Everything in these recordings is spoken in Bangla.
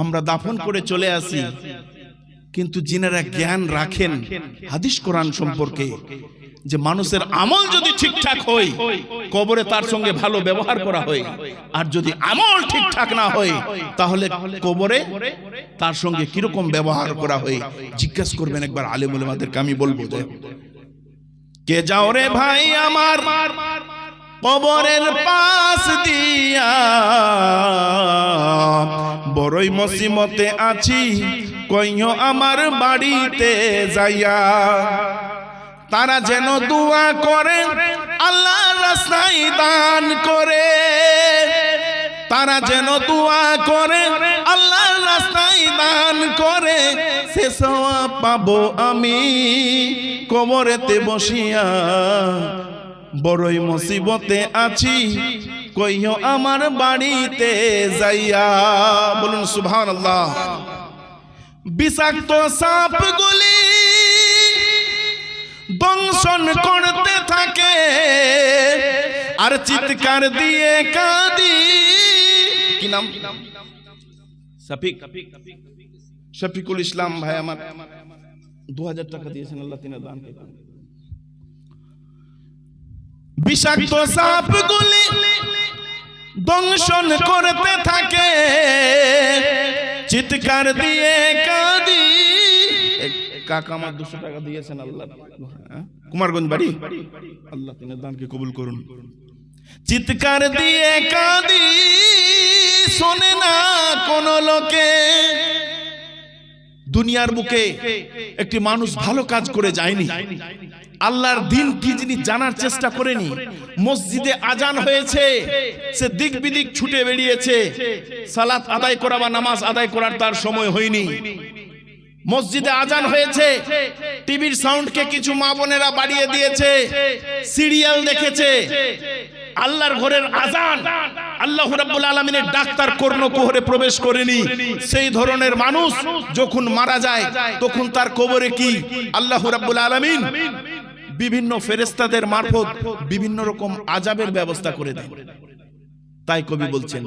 আমরা দাফন করে চলে আসি। কিন্তু যিনারা জ্ঞান রাখেন হাদিস কোরআন সম্পর্কে যে মানুষের আমল যদি ঠিকঠাক হয়, কবরে তার সঙ্গে ভালো ব্যবহার করা হয়। আর যদি আমল ঠিকঠাক না হয়, তাহলে কবরে তার সঙ্গে কীরকম ব্যবহার করা হয়? জিজ্ঞেস করবেন একবার আলেমুল আমাদেরকে আমি বলব যে, কে যাও রে ভাই আমার কবরের পাশ দিয়া বড়ই মসিমতে আছি, কইও আমার বাড়িতে যাইয়া। তারা যেন দোয়া করে, আল্লাহ রাস্তায় দান করে। তারা যেন দোয়া করে, আল্লাহ রাস্তায় দান করে। সে সওয়াব পাবো আমি কবরেতে বসিয়া। বড়ই মুসিবতে আছি কইও আমার বাড়িতে যাইয়া। বলুন সুবহানাল্লাহ। বিষাক্ত সাপগুলি দংশন করতে থাকে আর চিৎকার দিয়ে কাঁদি। কি নাম? শফিক। শফিকুল ইসলাম ভাই আমার। দু হাজার টাকা দিয়েছেন, আল্লাহ তিনা দান। বিষাক্ত সাপগুলি দংশন করতে থাকে। চিৎকার দিয়ে কাঁদি। কাকা আমার দুশো টাকা দিয়েছেন, আল্লাহ হ্যাঁ? কুমারগঞ্জ বাড়ি? আল্লাহ তিনের দানকে কবুল করুন। চিৎকার দিয়ে কাঁদি। শোনে না কোন লোকে। দুনিয়ার বুকে একটি মানুষ ভালো কাজ করে যায়নি। আল্লাহর দিন কি যিনি জানার চেষ্টা করেনি? মসজিদে আজান হয়েছে, সে দিক বিদিক ছুটে বেরিয়েছে। সালাত আদায় করা বা নামাজ আদায় করার তার সময় হয়নি। মসজিদে আজান হয়েছে, টিভির সাউন্ডকে কিছু মা বোনেরা বাড়িয়ে দিয়েছে, সিরিয়াল দেখেছে। আল্লাহর ঘরের আজান আল্লাহ রাব্বুল আলামিনের ডাক্তার কর্ণ কোহরে প্রবেশ করেনি। সেই ধরনের মানুষ যখন মারা যায়, তখন তার কবরে কি? আল্লাহ রাব্বুল আলামিন বিভিন্ন ফেরেস্তাদের মারফত বিভিন্ন রকম আজাবের ব্যবস্থা করে দেয়। তাই কবি বলছেন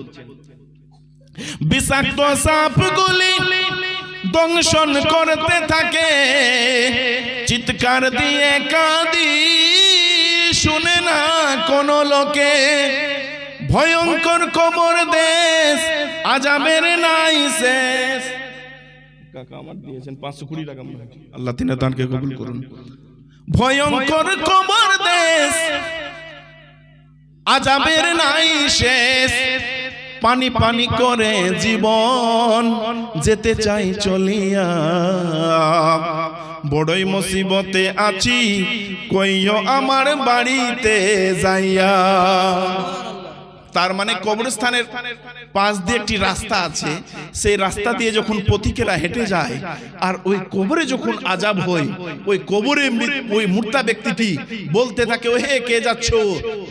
বিষাক্ত সাপগুলি দংশন করতে থাকে। চিৎকার দিয়ে কাঁদি শুনে না কোন লোকে। ভয়ঙ্কর কবর দেশ আজাবের নাই শেষ কাকা আমার দিয়েছেন পাঁচশো কুড়ি টাকা। আল্লাহ তিনে দানকে কবুল করুন। ভয়ঙ্কর কবর দেশ। আজাবের নাই শেষ। পানি পানি করে জীবন যেতে চাই চলিয়া। বড়ই মুসিবতে আছি কইও আমার বাড়িতে যাইয়া। তার মানে কবরস্থানের পাশ দিয়ে একটি রাস্তা আছে। সেই রাস্তা দিয়ে যখন পথিকেরা হেঁটে যায় আর ওই কবরে যখন আজাব হয় ওই কবরে ওই মূর্তা ব্যক্তিটি বলতে থাকে ও হে কে যাচ্ছ?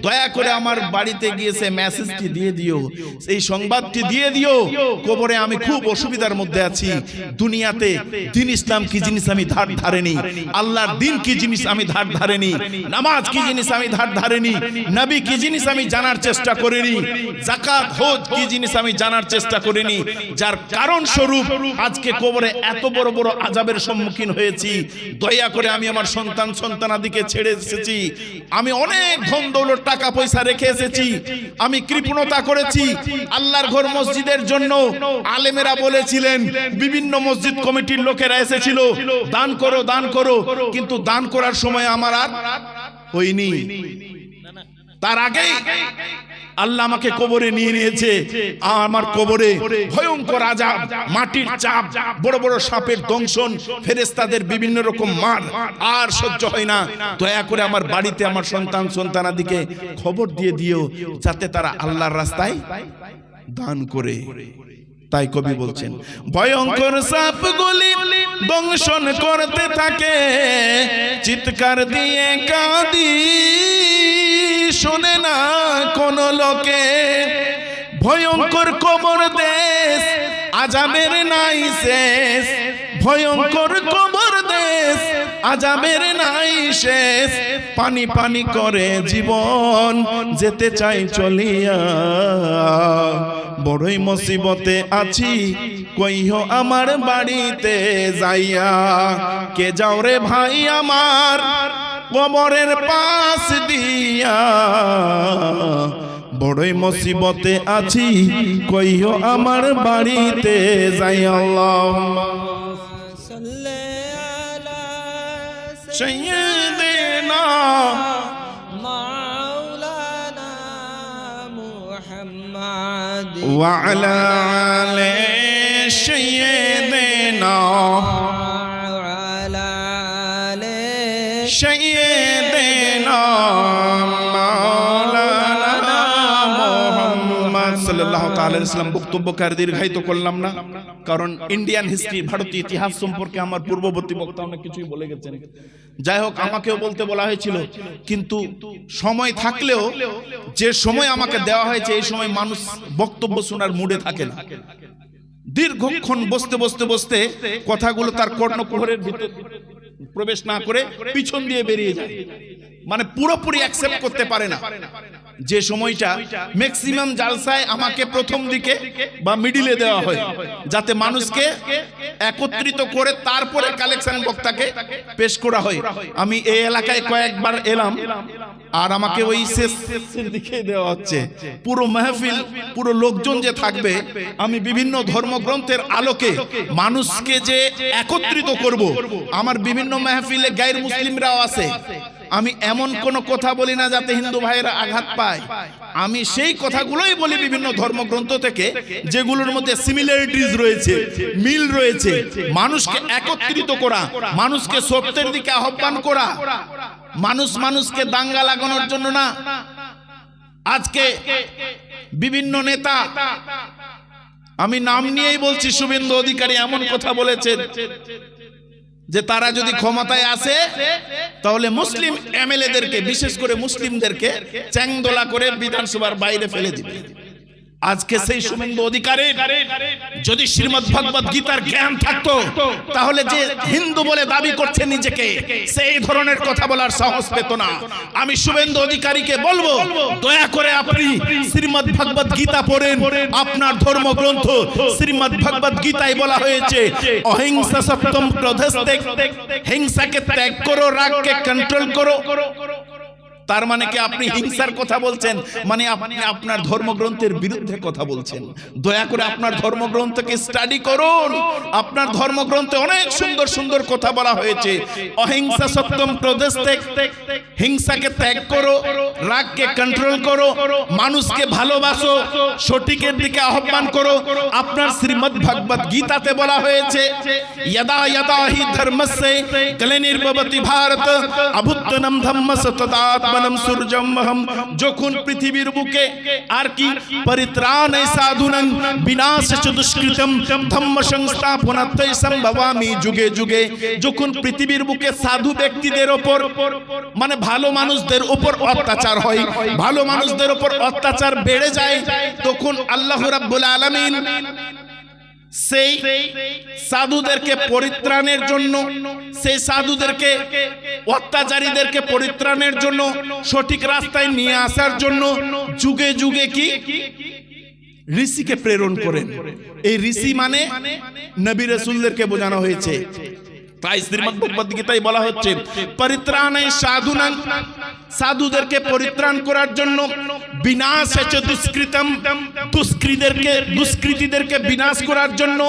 দয়া করে আমার বাড়িতে গিয়ে সে মেসেজটি দিয়ে দিও। সেই সংবাদটি দিয়ে দিও। কবরে আমি খুব অসুবিধার মধ্যে আছি। দুনিয়াতে দিন ইসলাম কি জিনিস আমি ধার ধারেনি। আল্লাহর দিন কি জিনিস আমি ধার ধারেনি। নামাজ কি জিনিস আমি ধার ধারেনি। নবী কি জিনিস আমি জানার চেষ্টা করিনি। জাকাত হজ কি জিনিস আমি জানার চেষ্টা করিনি যার কারণ স্বরূপ আজকে কবরে এত বড় বড় আজাবের সম্মুখীন হয়েছি। দয়া করে আমি আমার সন্তান সন্তানাদিকে ছেড়ে এসেছি। আমি অনেক ধন দৌলত টাকা পয়সা রেখে এসেছি। আমি কৃপণতা করেছি। আল্লাহর ঘর মসজিদের জন্য আলেমেরা বলেছিলেন বিভিন্ন মসজিদ কমিটির লোকেরা এসেছিল দান করো দান করো কিন্তু দান করার সময় আমার আর হয়নি। তার আগে আল্লাহ আমাকে কবরে নিয়ে নিয়েছে। আমার কবরে ভয়ঙ্কর আজাব মাটির চাপ বড় বড় সাপের দংশন ফেরেস্তাদের বিভিন্ন রকম মার। আর সহ্য হয় না। দয়া করে আমার বাড়িতে আমার সন্তান সন্তানাদিকে খবর দিয়ে দিও যাতে তারা আল্লাহর রাস্তায় দান করে। তাই কবি বলছেন ভয়ঙ্কর সাপগুলি দংশন করতে থাকে চিৎকার দিয়ে কাঁদি। শোনে না কোন লোকে? ভয়ঙ্কর কবর দেশ, আজাবের নাই শেষ। ভয়ঙ্কর কবর দেশ, আজাবের নাই শেষ। পানি পানি করে জীবন যেতে চাই চলিয়া। বড়ই মুসিবতে আছি কইও আমার বাড়িতে যাইয়া। কে যাও রে ভাই আমার কবরের পাশ দিয়া। বড়ই মুসিবতে আছি কইও আমার বাড়িতে যাই আল্লাহ। সৈয়দেনা মাওলানা মুহাম্মদ ওয়া আলা আলি সৈয়দেনা তাআলা আলাইহি বক্তব্যকার দীর্ঘায়িত করলাম না। কারণ ইন্ডিয়ান হিস্ট্রি ভারতীয় ইতিহাস সম্পর্কে আমার পূর্ববর্তী বক্তা অনেক কিছুই বলে গেছেন। যাই হোক, আমাকেও বলতে বলা হয়েছিল, কিন্তু সময় থাকলেও যে সময় আমাকে দেওয়া হয়েছে, এই সময় মানুষ বক্তব্য শোনার মুডে থাকে না। দীর্ঘক্ষণ বসতে বসতে বসতে কথাগুলো তার কর্ণকুহরের ভিতর প্রবেশ না করে পিছন দিয়ে বেরিয়ে যায়। মানে পুরোপুরি অ্যাকসেপ্ট করতে পারে না। যে সময়টা ম্যাক্সিমাম জালসায় আমাকে প্রথম দিকে বা মিডিলে দেওয়া হয়, যাতে মানুষকে একত্রিত করে তারপরে কালেকশন বক্তাকে পেশ করা হয়। আমি এই এলাকায় কয়েকবার এলাম, আর আমাকে ওই শেষ শেষের দিকে দেওয়া হচ্ছে। পুরো মেহফিল, পুরো লোকজন যে থাকবে, আমি বিভিন্ন ধর্মগ্রন্থের আলোকে মানুষকে যে একত্রিত করব, আমার বিভিন্ন মেহফিলে গায়ের মুসলিমরাও আছে। আমি এমন কোন কথা বলি না যাতে হিন্দু ভাইয়েরা আঘাত পায়। আমি সেই কথাগুলোই বলি বিভিন্ন ধর্মগ্রন্থ থেকে, যেগুলোর মধ্যে সিমিলারিটিস রয়েছে, মিল রয়েছে। মানুষকে একত্রিত করা, মানুষকে সত্যের দিকে আহ্বান করা। মানুষ মানুষকে দাঙ্গা লাগানোর জন্য না। আজকে বিভিন্ন নেতা, আমি নাম নিয়েই বলছি, শুভেন্দু অধিকারী এমন কথা বলেছেন। যে তারা যদি ক্ষমতায় আসে তাহলে মুসলিম এমএলএদেরকে বিশেষ করে মুসলিমদেরকে চ্যাংদোলা করে বিধানসভার বাইরে ফেলে দিবে। আজকে সেই শুভেন্দু অধিকারীর যদি শ্রীমদ ভগবত গীতার জ্ঞান থাকতো তাহলে যে হিন্দু বলে দাবি করছে নিজেকে সেই ধরনের কথা বলার সাহস পেত না। আমি শুভেন্দু অধিকারীকে বলব দয়া করে আপনি শ্রীমদ ভগবত গীতা পড়েন। আপনার ধর্মগ্রন্থ শ্রীমদ ভগবত গীতায় বলা হয়েছে অহিংসা সপ্তম ক্রোধস্তে হিংসাকে ত্যাগ করো রাগকে কন্ট্রোল করো। তার মানে কি মানে আপনি হিংসার কথা বলছেন? মানে, মানে আপনি আপনার ধর্মগ্রন্থের বিরুদ্ধে কথা বলছেন। দয়া করে আপনার ধর্মগ্রন্থকে স্টাডি করুন। আপনার ধর্মগ্রন্থে অনেক সুন্দর সুন্দর কথা বলা হয়েছে। অহিংসা সপ্তম প্রদেশ হিংসাকে ত্যাগ করো রাগকে কন্ট্রোল করো মানুষকে ভালোবাসো সঠিকের দিকে আহ্বান করো। আপনার শ্রীমদ ভগবত গীতাতে বলা হয়েছে যদা ইয়দা হি ধর্মস্য ক্লেনির্ভবতি ভারত অভুত্তনম ধম্মস তদাত্ম নাম সূর্যমহম যখন পৃথিবীর বুকে আর কি পরিত্রাণ সাধুনং বিনাশ চ দুষ্কৃতম, ধম্ম সংস্থাপনাত্মই সম্ভবামি যুগে যুগে। যখন পৃথিবীর বুকে সাধু ব্যক্তিদের ওপর মানে ভালো মানুষদের উপর অত্যাচার হয়, ভালো মানুষদের উপর অত্যাচার বেড়ে যায়, তখন আল্লাহ রাব্বুল আলামিন সেই সাধুদেরকে পরিত্রাণের জন্য, সেই সাধুদেরকে, অত্যাচারীদেরকে পরিত্রাণের জন্য, সঠিক রাস্তায় নিয়ে আসার জন্য যুগে যুগে কি? ঋষিকে প্রেরণ করেন। এই ঋষি মানে নবী রসুলদেরকে বোঝানো হয়েছে। তাই শ্রীমদ ভগবদ গীতায় বলা হচ্ছে পরিত্রাণে সাধুনাং সাধুদেরকে পরিত্রাণ করার জন্য বিনাশ হচ্ছে দুষ্কৃতম দুষ্কৃতিদেরকে দুষ্কৃতীদেরকে বিনাশ করার জন্য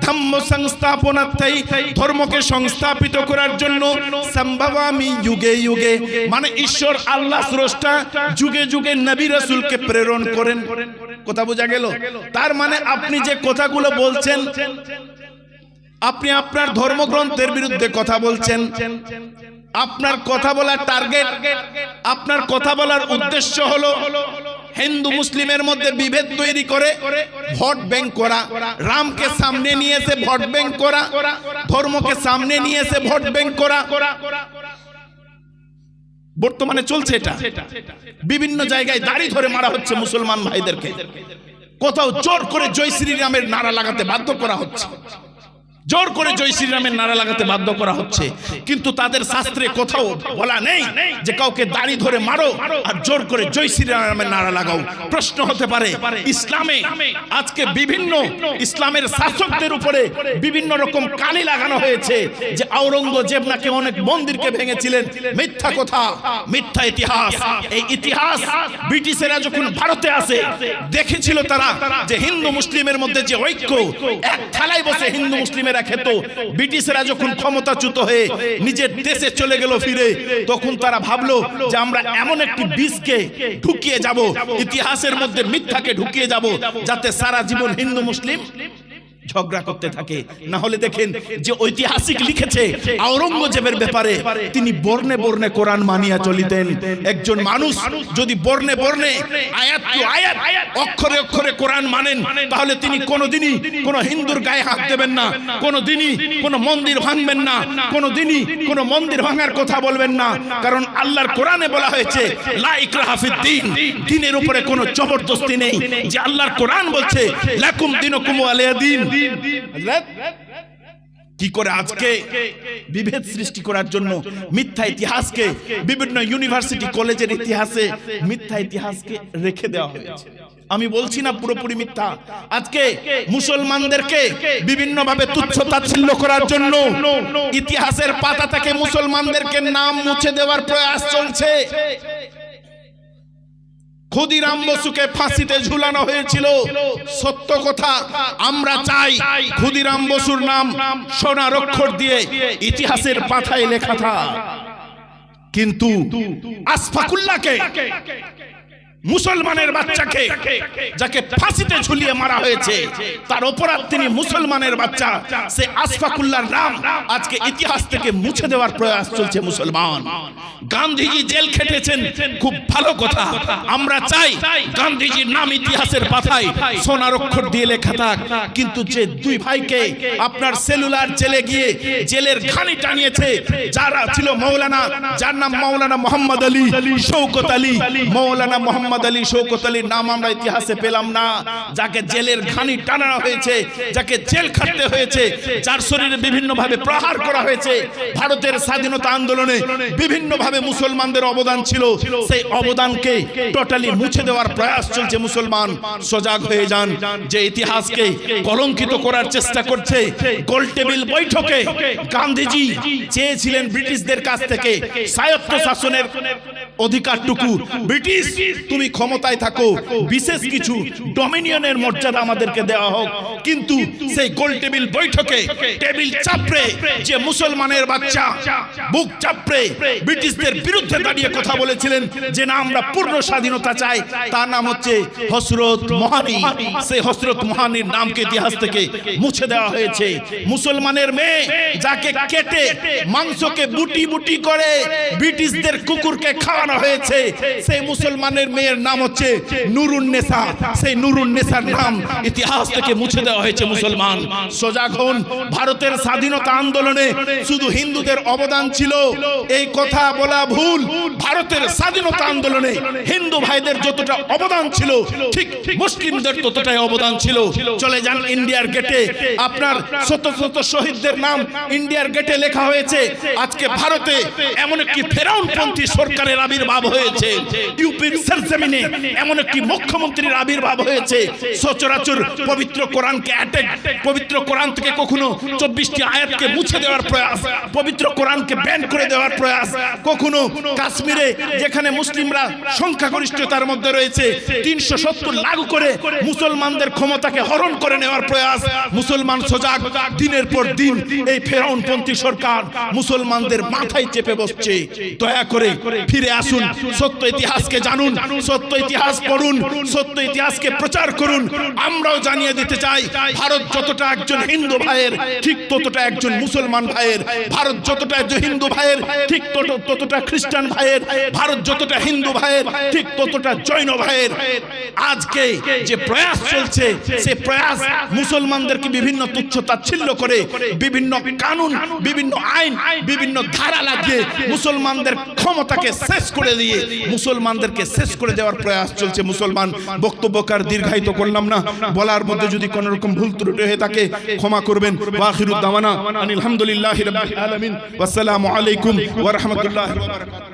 ধম্ম সংস্থাপনার্থাই ধর্মকে সংস্থাপিত করার জন্য সম্ভবামি যুগে যুগে মানে ঈশ্বর আল্লাহ স্রষ্টা যুগে যুগে নবী রসুলকে প্রেরণ করেন। কথা বোঝা গেল? তার মানে আপনি যে কথাগুলো বলছেন আপনি আপনার ধর্মগ্রন্থের বিরুদ্ধে কথা বলছেন। আপনার কথা বলার টার্গেট আপনার কথা বলার উদ্দেশ্য হলো হিন্দু মুসলিমের মধ্যে বিভেদ তৈরি করে ভোট ব্যাংক করা, রামকে সামনে নিয়ে এসে ভোট ব্যাংক করা, ধর্মকে সামনে নিয়ে এসে ভোট ব্যাংক করা। বর্তমানে চলছে এটা। বিভিন্ন জায়গায় দাড়ি ধরে মারা হচ্ছে মুসলমান ভাইদেরকে। কোথাও জোর করে জয় শ্রীরামের নারা লাগাতে বাধ্য করা হচ্ছে। জোর করে জয় শ্রীরামের নারা লাগাতে বাধ্য করা হচ্ছে। কিন্তু তাদের শাস্ত্রে কোথাও বলা নেই যে কাউকে দাড়ি ধরে মারো আর জোর করে জয় শ্রীরামের নারা লাগাও। প্রশ্ন হতে পারে, ইসলামে আজকে বিভিন্ন ইসলামের শাসকদের উপরে বিভিন্ন রকম কালি লাগানো হয়েছে যে আওরঙ্গজেব নাকি অনেক মন্দিরকে ভেঙেছিলেন। মিথ্যা কথা, মিথ্যা ইতিহাস। এই ইতিহাস ব্রিটিশেরা যখন ভারতে আসে, দেখেছিল তারা যে হিন্দু মুসলিমের মধ্যে যে ঐক্য, এক থালায় বসে হিন্দু মুসলিমেরা খেত ব্রিটিশরা যখন ক্ষমতাচ্যুত হয়ে নিজের দেশে চলে গেল ফিরে, তখন তারা ভাবলো যে আমরা এমন একটি বীজকে ঢুকিয়ে যাব, ইতিহাসের মধ্যে মিথ্যাকে ঢুকিয়ে যাব, যাতে সারা জীবন হিন্দু, মুসলিম ঝগড়া করতে থাকে। না হলে দেখেন যে ঐতিহাসিক লিখেছে আওরঙ্গজেবের ব্যাপারে তিনি বর্ণে বর্ণে কোরআন মানিয়া চলিতেন। একজন মানুষ যদি বর্ণে বর্ণে আয়াত টু আয়াত অক্ষরে অক্ষরে কোরআন মানেন তাহলে তিনি কোনোদিনই কোনো হিন্দুর গায়ে হাত দেবেন না। কোনোদিনই কোনো মন্দির ভাঙবেন না। কোনোদিনই কোনো মন্দির ভাঙার কথা বলবেন না। কারণ আল্লাহর কোরআনে বলা হয়েছে লা ইকরাহা ফিদ দ্বীন দিনের উপরে কোনো জবরদস্তি নেই। যে আল্লাহর কোরআন বলছে লাকুম দিনুকুম ওয়ালিয়া দিন কি করে আজকে বিভেদ সৃষ্টি করার জন্য মিথ্যা ইতিহাসকে বিভিন্ন ইউনিভার্সিটি, কলেজের ইতিহাসে মিথ্যা ইতিহাসকে রেখে দেওয়া হয়েছে। আমি বলছি না পুরোপুরি মিথ্যা। আজকে মুসলমানদেরকে বিভিন্ন ভাবে তুচ্ছ তাচ্ছিল্য করার জন্য ইতিহাসের পাতা থেকে মুসলমানদেরকে নাম মুছে দেওয়ার প্রয়াস চলছে। ক্ষুদিরাম বসুকে ফাঁসিতে ঝুলানো হয়েছিল। সত্য কথা, আমরা চাই ক্ষুদিরাম বসুর নাম সোনার অক্ষর দিয়ে ইতিহাসের পাথায় লেখা থাক। কিন্তু আসফাকুল্লাহকে মুসলমানের বাচ্চাকে যাকে ফাঁসিতে ঝুলিয়ে মারা হয়েছে, তার অপরাধ তিনি মুসলমানের বাচ্চা। সে আসফাকুল্লাহর নাম আজকে ইতিহাস থেকে মুছে দেওয়ার প্রয়াস চলছে মুসলমান। গান্ধীজি জেল খেটেছেন, খুব ভালো কথা। আমরা চাই গান্ধীজির নাম ইতিহাসের পাতায় সোনার অক্ষর দিয়ে লেখা থাক। কিন্তু যে দুই ভাইকে আপনার সেলুলার জেলে গিয়ে জেলের ঘানি টানিয়েছে, যারা ছিল মৌলানা, যার নাম মৌলানা মোহাম্মদ আলী শৌকত আলী, মৌলানা মোহাম্মদ আলী শৌকত আলীর নাম আমরা ইতিহাসে পেলাম না। যাকে জেলের ঘানি টানানো হয়েছে, যাকে জেল খাটতে হয়েছে, যার শরীরে বিভিন্ন ভাবে প্রহার করা হয়েছে, ভারতের স্বাধীনতা আন্দোলনে বিভিন্ন ভাবে মুসলমানদের অবদান ছিল। সেই অবদানকে টোটালি মুছে দেওয়ার প্রয়াস চলছে মুসলমান, সজাগ হয়ে যান। যে ইতিহাসকে কলঙ্কিত করার চেষ্টা করছে, গোল টেবিল বৈঠকে গান্ধীজি চেয়েছিলেন ব্রিটিশদের কাছ থেকে, স্বায়ত্ত শাসনের অধিকারটুকু। ব্রিটিশ তুমি ক্ষমতায় থাকো। বিশেষ কিছু ডমিনিয়নের মর্যাদা আমাদেরকে দেওয়া হোক। কিন্তু সেই গোল টেবিল বৈঠকে টেবিল চাপড়ে যে মুসলমানের বাচ্চা বুক চাপড়ে ব্রিটিশদের বিরুদ্ধে দাঁড়িয়ে কথা বলেছিলেন। যে না আমরা পূর্ণ স্বাধীনতা চাই তার নাম হচ্ছে হসরত মহানি। সেই হসরত মহানির নামকে ইতিহাস থেকে মুছে দেওয়া হয়েছে। মুসলমানের মেয়ে যাকে কেটে মাংসকে বুটি বুটি করে ব্রিটিশদের কুকুরকে খাওয়ানো হয়েছে, সেই মুসলমানের মেয়ের নাম হচ্ছে নুরুন নেসা। সেই নুরুন নেসার নাম ইতিহাস থেকে মুছে দেওয়া হয়েছে মুসলমান। সজাগ হন, ভারতের স্বাধীনতা আন্দোলনে শুধু হিন্দুদের অবদান ছিল, এই কথা বলা ভুল। ভারতের স্বাধীনতা আন্দোলনে হিন্দু ভাইদের যতটা অবদান ছিল, ঠিক মুসলিমদের ততটাই অবদান ছিল। চলে যান ইন্ডিয়ার গেটে। আপনার শত শত শহীদদের নাম ইন্ডিয়ার গেটে লেখা হয়েছে, আজকে ভারতে এমন একটি ফেরাউনপন্থী সরকারের আবির্ভাব হয়েছে। ইউপির সরজমিনে এমন একটি মুখ্যমন্ত্রীর আবির্ভাব হয়েছে। সচরাচর পবিত্র কোরআনকে অ্যাটাক পবিত্র কোরআন থেকে কখনো চব্বিশটি আয়াতকে মুছে দেওয়ার প্রয়াস, পবিত্র কোরআনকে ব্যান করে দেওয়ার প্রয়াস, কখনো কাশ্মীরে যেখানে মুসলিমরা সংখ্যাগরিষ্ঠতার মধ্যে রয়েছে, তিনশো সত্তর লাগু করে মুসলমানদের ক্ষমতাকে হরণ করে নেওয়ার প্রয়াস, মুসলমান সজাগ দিনের পর দিন এই ফেরাউনপন্থী সরকার মুসলমানদের মাথায় চেপে বসছে। দয়া করে ফিরে আসুন, সত্য ইতিহাসকে জানুন, সত্য ইতিহাস পড়ুন, সত্য ইতিহাসকে প্রচার করুন। আমরাও জানিয়ে দিতে চাই, ভারত যতটা একজন হিন্দু ভাইয়ের, ঠিক ততটা একজন মুসলমান ভাইয়ের, ভারত যতটা একজন হিন্দু ভাইয়ের, ঠিক ততটা খ্রিস্টান ভাইয়ের, ভারত যতটা হিন্দু ভাইয়ের, ঠিক ততটা জৈন ভাইয়ের। আজকে যে প্রয়াস চলছে, সে প্রয়াস মুসলমানদেরকে বিভিন্ন তুচ্ছ তাচ্ছিল্য করে, বিভিন্ন কানুন, বিভিন্ন আইন, বিভিন্ন ধারা লাগিয়ে মুসলমানদের ক্ষমতাকে শেষ করে দিয়ে মুসলমানদেরকে শেষ করে দেওয়ার প্রয়াস চলছে। মুসলমান বক্তব্যকার দীর্ঘায়িত করলাম না। বলার মধ্যে যদি কোনো রকম ভুল ত্রুটি হয়ে থাকে, ক্ষমা করবেন। ওয়াখিরুদ্দামানা আলহামদুলিল্লাহ হামদুলিল্লাহি রাব্বিল আলাইকুম ওয়া বারাকাতুহু।